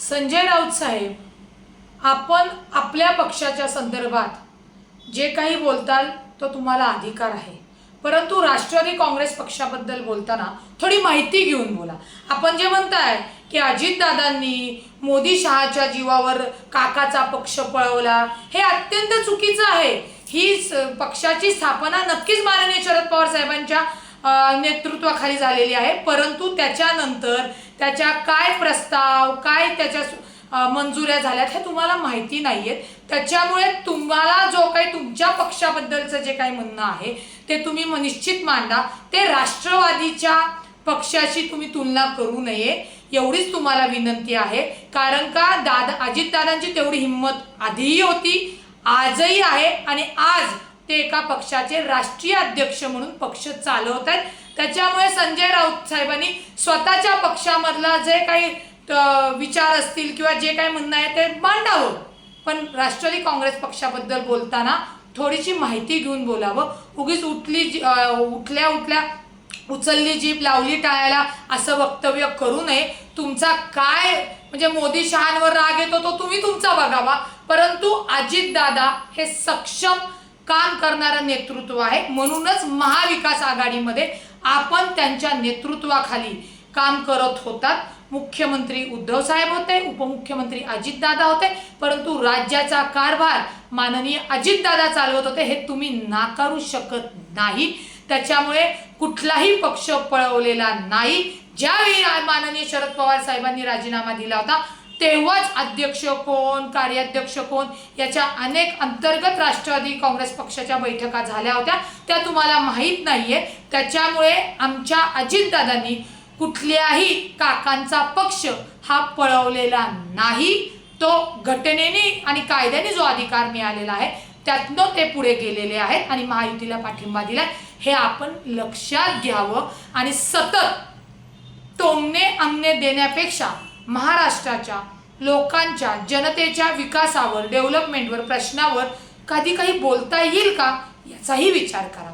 संजय राऊत साहेब आपण आपल्या पक्षाच्या संदर्भात जे काही बोलताल तो तुम्हाला अधिकार आहे. परंतु राष्ट्रवादी काँग्रेस पक्षाबद्दल बोलताना थोडी माहिती घेऊन बोला. आपण जे म्हणताय की अजितदादांनी मोदी शहाच्या जीवावर काकाचा पक्ष पळवला हे अत्यंत चुकीचं आहे. ही पक्षाची स्थापना नक्कीच माननीय शरद पवार साहेबांच्या नेतृत्वाखाली झालेली आहे. परंतु त्याच्यानंतर त्याच्या काय प्रस्ताव काय त्याच्या मंजुऱ्या झाल्यात हे तुम्हाला माहिती नाहीयेत. त्याच्यामुळे तुम्हाला जो काही तुमच्या पक्षाबद्दलचं जे काही म्हणणं आहे ते तुम्ही निश्चित मांडा. ते राष्ट्रवादीच्या पक्षाशी तुम्ही तुलना करू नये. एवढीच तुम्हाला विनंती आहे. कारण का दादा अजितदादांची तेवढी हिंमत आधीही होती आजही आहे आणि आज ते एका पक्षाचे राष्ट्रीय अध्यक्ष म्हणून पक्ष चालवत आहेत. त्याच्यामुळे संजय राऊत साहेबांनी स्वतःच्या पक्षामधला जे काही विचार असतील किंवा जे काही म्हणणं आहे ते मांडावं. पण राष्ट्रवादी काँग्रेस पक्षाबद्दल बोलताना थोडीशी माहिती घेऊन बोलावं. उगीच उठली जी- उठल्या उठल्या उचलली जीप लावली टाळायला असं वक्तव्य करू नये. तुमचा काय म्हणजे मोदी शहांवर राग येतो तो तुम्ही तुमचा बघावा. परंतु अजितदादा हे सक्षम काम करणारं नेतृत्व आहे. म्हणूनच महाविकास आघाडीमध्ये आपण त्यांच्या नेतृत्वाखाली काम करत होतात. मुख्यमंत्री उद्धव साहेब होते उपमुख्यमंत्री अजितदादा होते परंतु राज्याचा कारभार माननीय अजितदादा चालवत होते हे तुम्ही नाकारू शकत नाही. त्याच्यामुळे कुठलाही पक्ष पळवलेला नाही. ज्यावेळी माननीय शरद पवार साहेबांनी राजीनामा दिला होता तेव्हाच अध्यक्ष कोण कार्याध्यक्ष कोण याच्या अनेक अंतर्गत राष्ट्रवादी काँग्रेस पक्षाच्या बैठका झाल्या होत्या. त्या तुम्हाला माहीत नाहीये. त्याच्यामुळे आमच्या अजितदादांनी कुठल्याही काकांचा पक्ष हा पळवलेला नाही. तो घटनेने आणि कायद्याने जो अधिकार मिळालेला आहे त्यातनं ते पुढे गेलेले आहेत आणि महायुतीला पाठिंबा दिलाय. हे आपण लक्षात घ्यावं आणि सतत टोमणे अंगणे देण्यापेक्षा महाराष्ट्राच्या लोकांच्या जनतेच्या विकासावर डेव्हलपमेंटवर प्रश्नावर कधी काही बोलता येईल का? याचाही विचार करा.